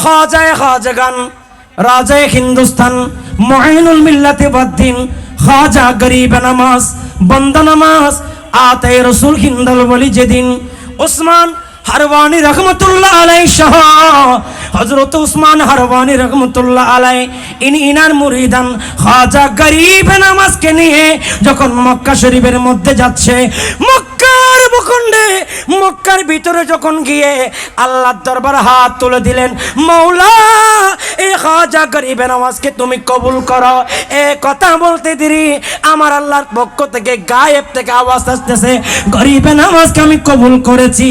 খাজায় খাজাগান, রাজায় হিন্দুস্তান মহিনুল মিল্লাতে বাদ্দিন, খাজা গরিব নামাজ, বন্দা নামাজ, আতে রসুল হিন্দল বলি যেদিন। ওসমান হারওয়ানি রহমতুল্লাহ আলাই সহ হজরত উসমান হারওয়ানি রহমতুল্লাহ আলাই, ইনি ইনার মুরিদান খাজা গরিব নামাজকে নিয়ে যখন মক্কা শরীফের মধ্যে যাচ্ছে ভূখণ্ডে মক্কার ভিতরে যখন গিয়ে আল্লাহর দরবার হাত তুলে দিলেন, মৌলা এই খাজা গরিব নামাজকে তুমি কবুল করো। এ কথা বলতে দেরি, আমার আল্লাহর পক্ষ থেকে গায়েব থেকে আওয়াজ আসতেছে, গরিব নামাজকে আমি কবুল করেছি।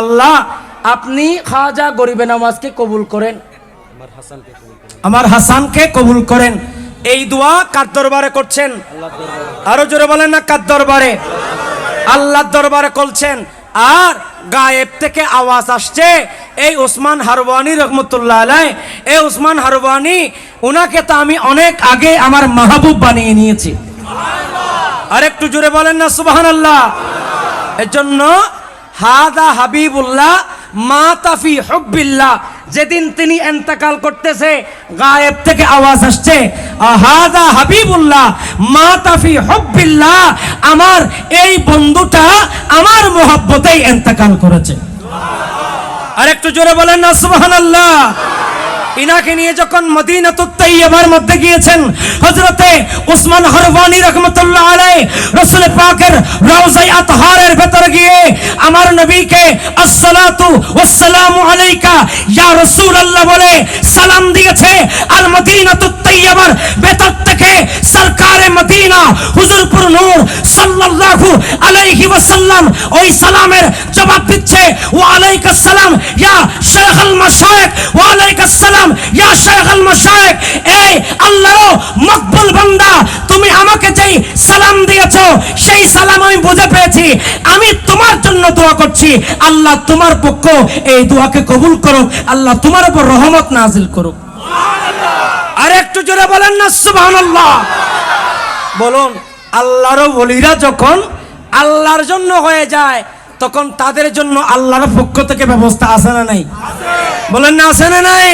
আল্লাহ, আপনি খাজা গরিবে নামাজকে কবুল করেন। আমার হাসানকে কবুল করেন। এই দোয়া কার দরবারে করছেন? আরও জোরে বলেন না, কার দরবারে? আল্লাহর দরবারে করছেন আর গায়েব থেকে আওয়াজ আসছে, এই ওসমান হারবানি রহমতুল্লাহ আলাই এই ওসমান হারওয়ানি ওনাকে তো আমি অনেক আগে আমার মাহবুব বানিয়ে নিয়েছি। আর একটু জোরে বলেন না সুবাহান আল্লাহ এর জন্য হাদা হাবিবুল্লাহ, মা তাফি হব্বিল্লাহ যেদিন তিনি এন্তেকাল করতেছে, গায়েব থেকে আওয়াজ আসছে, আহাদা হাবিবুল্লাহ মা তাফি হব্বিল্লাহ, আমার এই বন্ধুটা আমার মোহব্বতেই এন্তেকাল করেছে। আর একটু জোরে বলেন না, সুবহানাল্লাহ। ইনাকে নিয়ে যখন মদিনাতুত তাইয়্যিবার মধ্যে গিয়েছেন, হযরতে উসমান হরওয়ানি রাহমাতুল্লাহ আলাইহি, রাসূল পাকের রওজায়ে আতহারের ভেতরে গিয়ে আমার নবীকে আসসালাতু ওয়াসসালামু আলাইকা, ইয়া রাসূলুল্লাহ বলে সালাম দিয়েছে। আর মদিনাতুত তাইয়্যিবার ভেতর থেকে সরকারে মদিনা, হুজুরপুর নূর আলাইহি ওয়াসাল্লাম ওই সালামের জবাব দিচ্ছে ওয়া সালাম ইয়া শাইখুল মাশায়েখ ওয়া আলাইকাস সালাম ইয়া শাইখুল মাশায়েখ এই আল্লাহর মকবুল বান্দা তুমি আমাকে যেই সালাম দিয়েছ সেই সালাম আমি বুঝে পেয়েছি। আমি তোমার জন্য দোয়া করছি। আল্লাহ তোমার পক্ষ এই দোয়াকে কবুল করুক। আল্লাহ তোমার উপর রহমত নাজিল করুক। আর একটু জোরে বলেন না সুবহানাল্লাহ। বলুন আল্লাহর বলিরা যখন আল্লাহর জন্য হয়ে যায় তখন তাদের জন্য আল্লাহর পক্ষ থেকে ব্যবস্থা আছে না নাই? বলেন না আছে না নাই?